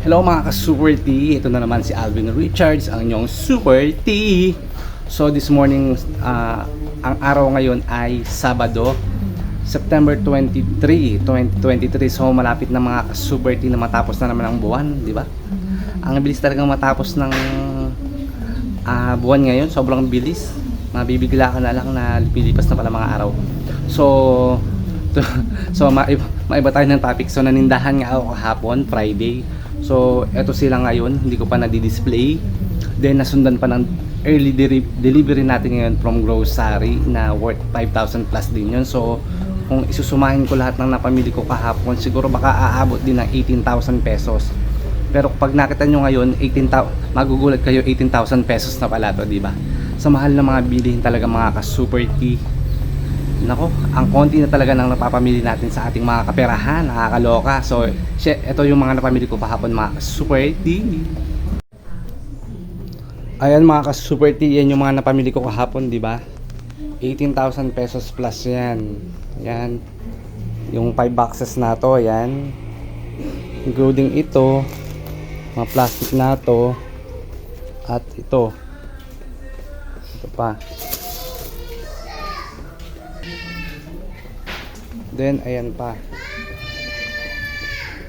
Hello mga ka-Super T! Ito na naman si Alvin Richards, ang inyong Super T! So this morning, ah, ang araw ngayon ay Sabado, September 23, 2023. So malapit na mga ka-Super T na matapos na naman ang buwan, di ba? Ang bilis talagang matapos ng ah, buwan ngayon, sobrang bilis. Mabibigla ka na lang na pilipas na pala mga araw. So, so maiba, maiba tayo ng topic. So nanindahan nga ako kahapon, Friday. So eto sila ngayon, hindi ko pa na-display. Then nasundan pa ng early delivery natin ngayon from grocery na worth 5,000 plus din yun. So kung isusumahin ko lahat ng napamili ko kahapon, siguro baka aabot din ng 18,000 pesos. Pero pag nakita nyo ngayon, 18,000, magugulat kayo 18,000 pesos na pala to, di ba? Sa mahal na mga bilihin talaga mga ka-super tea. Nako, ang konti na talaga ng napapamili natin sa ating mga kaperahan, nakakaloka. So, shit, ito yung mga napamili ko kahapon mga super tea. Ayan mga ka-super tea, yan yung mga napamili ko kahapon, di ba? 18,000 pesos plus yan. Yan. Yung 5 boxes na to, yan. Including ito, mga plastic na to, at ito. Ito pa. Then, ayan pa.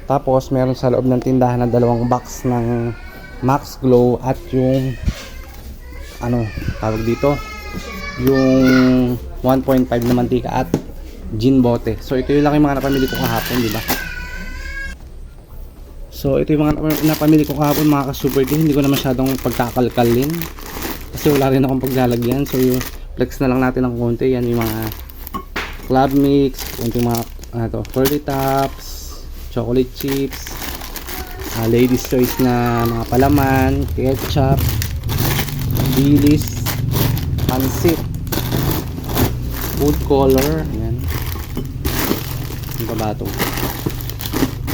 Tapos, meron sa loob ng tindahan na dalawang box ng Max Glow at yung ano, tawag dito, yung 1.5 na mantika at gin bote. So, ito yung lang mga napamili ko kahapon, di ba? So, ito yung mga nap- napamili ko kahapon, mga ka-super. Hindi ko na masyadong pagkakalkalin. Kasi wala rin akong paglalagyan. So, yung flex na lang natin ng konti. Yan yung mga club mix, konting mga ano to, curly tops, chocolate chips, ah, ladies choice na mga palaman, ketchup, bilis, pansit, food color, yan. Ano pa ba ito?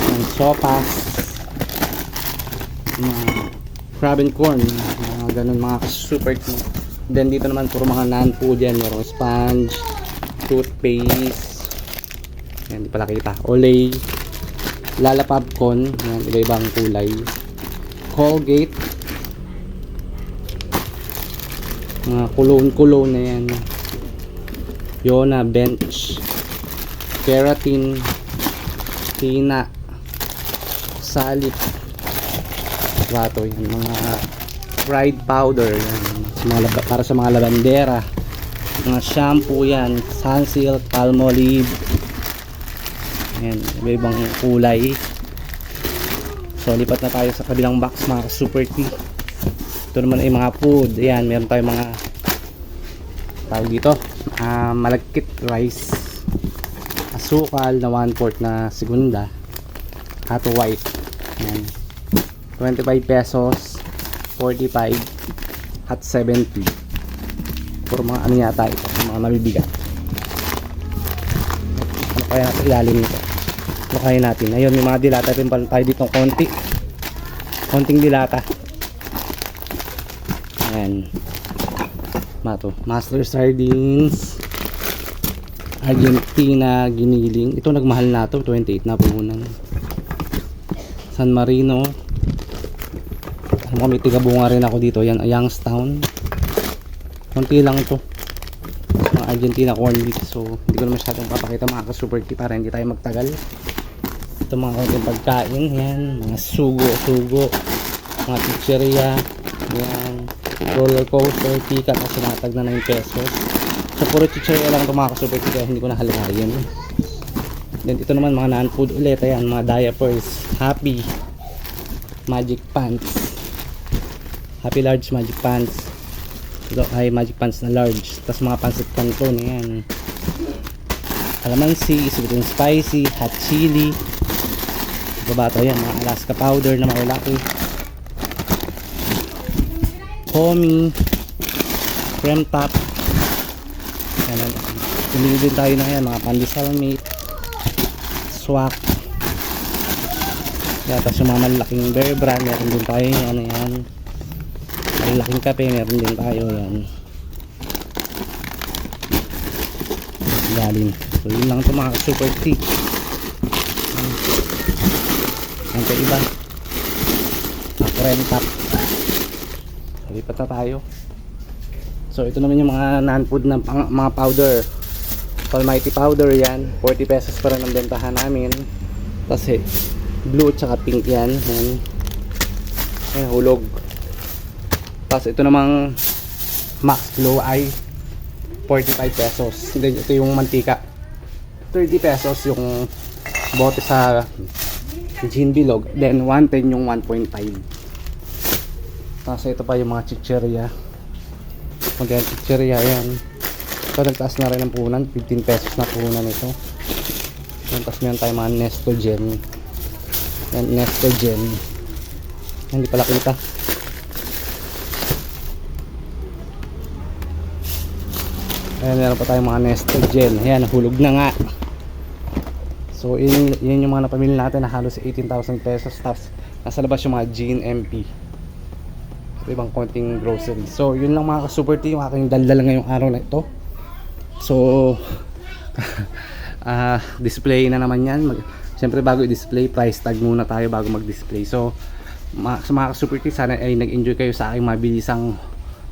Yan, sopas, mga crab and corn, mga ganun, mga super tea. Then dito naman puro mga non-food yan, merong sponge, toothpaste, yan, di pala kita, Olay, Lala Popcorn, yan, iba-ibang kulay, Colgate, mga cologne-cologne na yan, Yona Bench, Keratin, Tina, Salit, Rato, yan, mga fried powder, yan, para sa mga labandera, mga shampoo yan. Sunsilk, palmolive yan, iba-ibang kulay. So lipat na tayo sa kabilang box mga super tea. Ito naman ay mga food. Yan, meron tayong mga tawag dito ah, malagkit rice. Asukal na 1 4 na segunda. At white. Yan 25 pesos. 45 at 70 puro mga ano yata ito mga mabibigat. Ano kaya natin ilalim nito? Ano kaya natin? Ayun may mga dilata rin pala tayo dito konti. Konting dilata. Ayan. Mato master sardines. Argentina giniling. Ito nagmahal na to 28 na puhunan San Marino. Ano mo may tigabunga rin ako dito. Yan Youngstown konti lang ito. Mga Argentina corn beef so hindi ko na masyadong papakita. Mga ka-super tea para hindi tayo magtagal. Ito mga konting pagkain. Yan. Mga sugo sugo. Mga chicheria yan. Roller coaster tika kasi nakatag na 9 pesos. So puro chicheria lang ito mga ka-super tea kaya hindi ko na halikayin. Then ito naman mga non-food ulit. Ayan mga diapers. Happy magic pants. Happy large magic pants ito ay magic pants na large. Tapos mga pansit canton yan calamansi sweet and spicy hot chili. Baba to yan mga alaska powder na maulaki homie cream top. Yan pumili din tayo na yan mga pandesal mate swak. Yan tapos yung mga malalaking bear brand meron din tayo yan ano yan malalaking kape meron din tayo yan galing so yun lang ito mga super tea yan pa iba rent up. Lipat na tayo. So ito naman yung mga non-food na mga powder. Almighty powder yan. 40 pesos pa rin ang bentahan namin. Kasi blue tsaka pink yan. Yan. Ayan, hulog. Tapos ito namang Max Glow ay 45 pesos. Then ito yung mantika. 30 pesos yung bote sa gin bilog. Then 110 yung 1.5. Tapos ito pa yung mga chicheria. Maganda chicheria yan. Ito nagtaas na rin ang punan. 15 pesos na punan ito. Yan, Tapos meron tayo mga Nestogen. Yan, Nestogen. Hindi pala kita. Ayan, meron pa tayong mga Nestogen. Ayan, nahulog na nga. So, yun, yun yung mga napamili natin na halos 18,000 pesos. Tapos, nasa labas yung mga GNMP. So, ibang konting grocery. So, yun lang mga ka-super tea, yung aking daldala ngayong araw na ito. So, ah display na naman yan. Siyempre, bago i-display, price tag muna tayo bago mag-display. So, mga, mga ka-super tea, sana ay nag-enjoy kayo sa aking mabilisang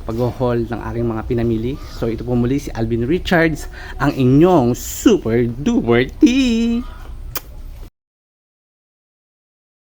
pag-haul ng aking mga pinamili. So, ito po muli si Alvin Richards, ang inyong super duper tea!